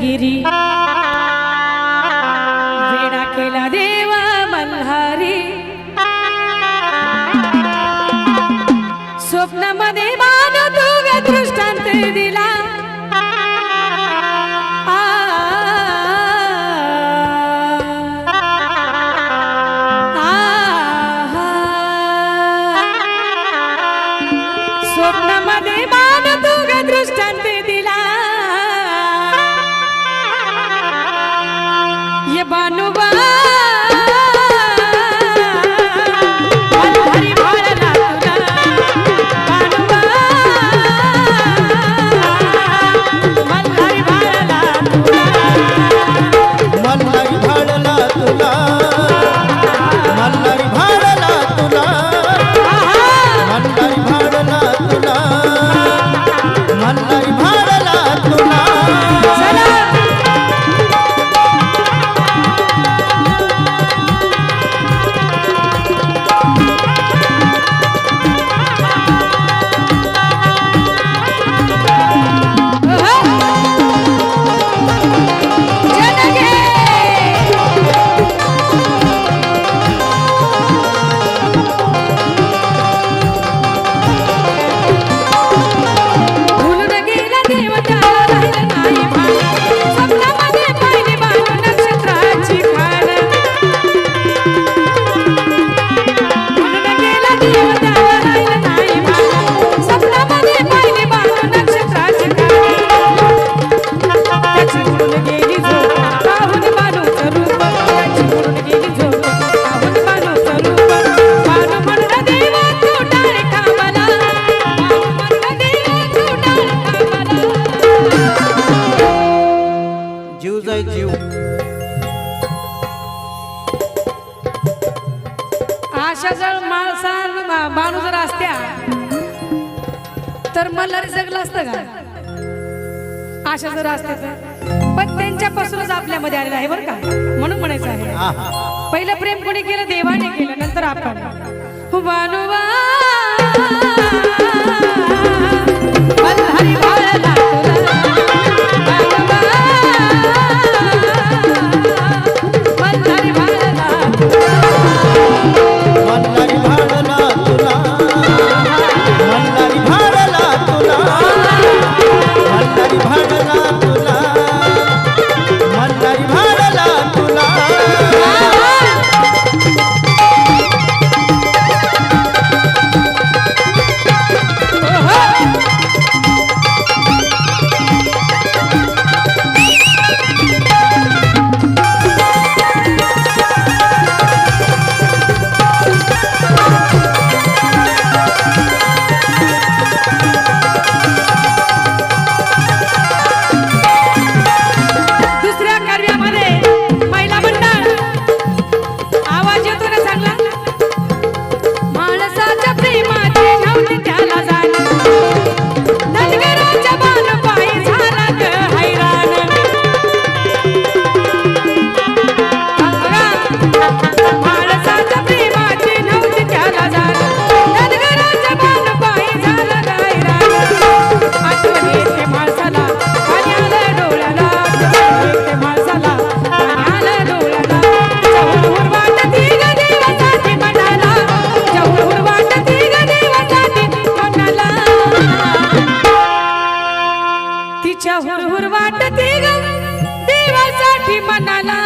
गिरी. वेडा केला देवा मल्हारी स्वप्नामध्ये मान तू दृष्टांत दिला. आ, आशा जर माणसा बाणू जर असत्या तर मल्हारी जगलं असतं का? आशा जर असते तर. पण त्यांच्यापासूनच आपल्यामध्ये आलेलं आहे बरं का. म्हणून म्हणायचं आहे. पहिलं प्रेम कोणी केलं? देवाने केलं. नंतर आपण. बानुबा तिच्या हुरहुर वाटते ग. देवासाठी मनाला